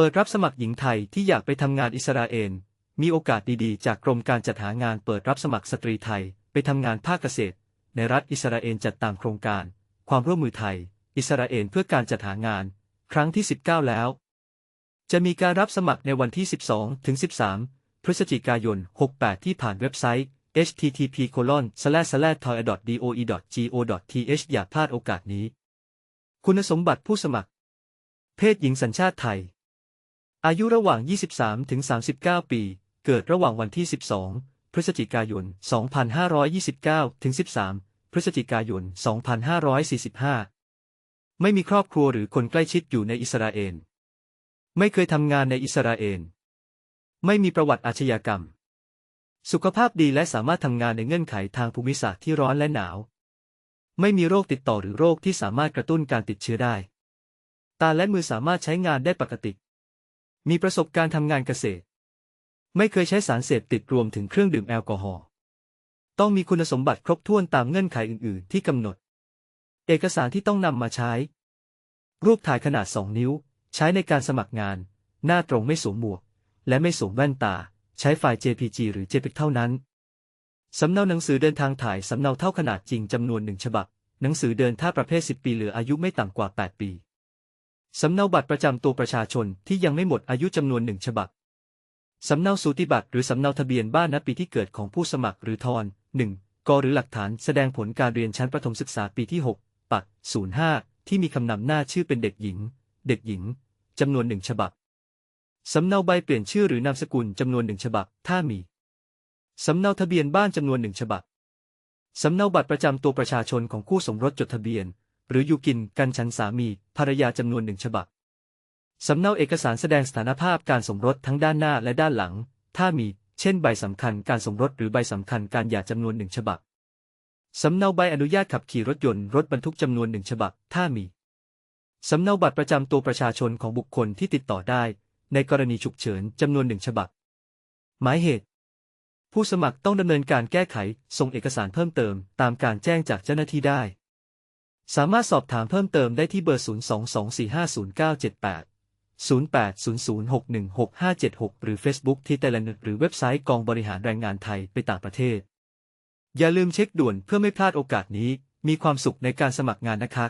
เปิดรับสมัครหญิงไทยที่อยากไปทำงานอิสราเอล มีโอกาสดีๆ จากกรมการจัดหางานเปิดรับสมัครสตรีไทย ไปทำงานภาคเกษตร ในรัฐอิสราเอลจัดตามโครงการ ความร่วมมือไทย อิสราเอลเพื่อการจัดหางาน ครั้งที่ 19 แล้ว จะมีการรับสมัครในวันที่ 12 ถึง 13 พฤศจิกายน 68 ที่ผ่านเว็บไซต์ http t o y doe go th อย่าพลาดโอกาสนี้ คุณสมบัติผู้สมัคร เพศหญิงสัญชาติไทย อายุระหว่าง 23 ถึง 39 ปี เกิดระหว่างวันที่ 12 พฤศจิกายน 2529 ถึง 13 พฤศจิกายน 2545 ไม่มีครอบครัวหรือคนใกล้ชิดอยู่ในอิสราเอล ไม่เคยทำงานในอิสราเอล ไม่มีประวัติอาชญากรรม สุขภาพดีและสามารถทำงานในเงื่อนไขทางภูมิศาสตร์ที่ร้อนและหนาว ไม่มีโรคติดต่อหรือโรคที่สามารถกระตุ้นการติดเชื้อได้ ตาและมือสามารถใช้งานได้ปกติ มีประสบการณ์ทำงานเกษตร ไม่เคยใช้สารเสพติดรวมถึงเครื่องดื่มแอลกอฮอล์ ต้องมีคุณสมบัติครบถ้วนตามเงื่อนไขอื่น ๆ ที่กำหนด เอกสารที่ต้องนำมาใช้ รูปถ่ายขนาด 2 นิ้ว ใช้ในการสมัครงาน หน้าตรงไม่สวมหมวก และไม่สวมแว่นตา ใช้ไฟล์ JPG หรือ JPEG เท่านั้น สำเนาหนังสือเดินทางถ่ายสำเนาเท่าขนาดจริงจำนวนหนึ่งฉบับ หนังสือเดินท่าประเภท 10 ปีเหลืออายุไม่ต่ำกว่า 8 ปี สำเนาบัตรประจำตัวประชาชนที่ยังไม่หมดอายุจำนวนหนึ่งฉบับ สำเนาสูติบัตรหรือสำเนาทะเบียนบ้านณปีที่เกิดของผู้สมัครหรือทอนหนึ่งกหรือหลักฐานแสดงผลการเรียนชั้นประถมศึกษาปีที่ 6 ปัก 05 ที่มีคำนำหน้าชื่อเป็นเด็กหญิง เด็กหญิงจำนวนหนึ่งฉบับ สำเนาใบเปลี่ยนชื่อหรือนามสกุลจำนวนหนึ่งฉบับ ถ้ามี สำเนาทะเบียนบ้านจำนวนหนึ่งฉบับ สำเนาบัตรประจำตัวประชาชนของคู่สมรสจดทะเบียน หรืออยู่กินกันฉันสามีภรรยาจำนวนหนึ่งฉบับ สำเนาเอกสารแสดงสถานภาพการสมรสทั้งด้านหน้าและด้านหลัง ถ้ามี เช่นใบสำคัญการสมรสหรือใบสำคัญการหย่าจำนวนหนึ่งฉบับ สำเนาใบอนุญาตขับขี่รถยนต์รถบรรทุกจำนวนหนึ่งฉบับ ถ้ามี สำเนาบัตรประจำตัวประชาชนของบุคคลที่ติดต่อได้ ในกรณีฉุกเฉินจำนวนหนึ่งฉบับ หมายเหตุผู้สมัครต้องดำเนินการแก้ไข ส่งเอกสารเพิ่มเติม ตามการแจ้งจากเจ้าหน้าที่ได้ สามารถสอบถามเพิ่มเติมได้ที่เบอร์ 022450978 0800616576 หรือ Facebook ที่แตระหนดหรือเว็บไซต์กองบริหารแรงงานไทยไปต่างประเทศ อย่าลืมเช็คด่วนเพื่อไม่พลาดโอกาสนี้ มีความสุขในการสมัครงานนะคะ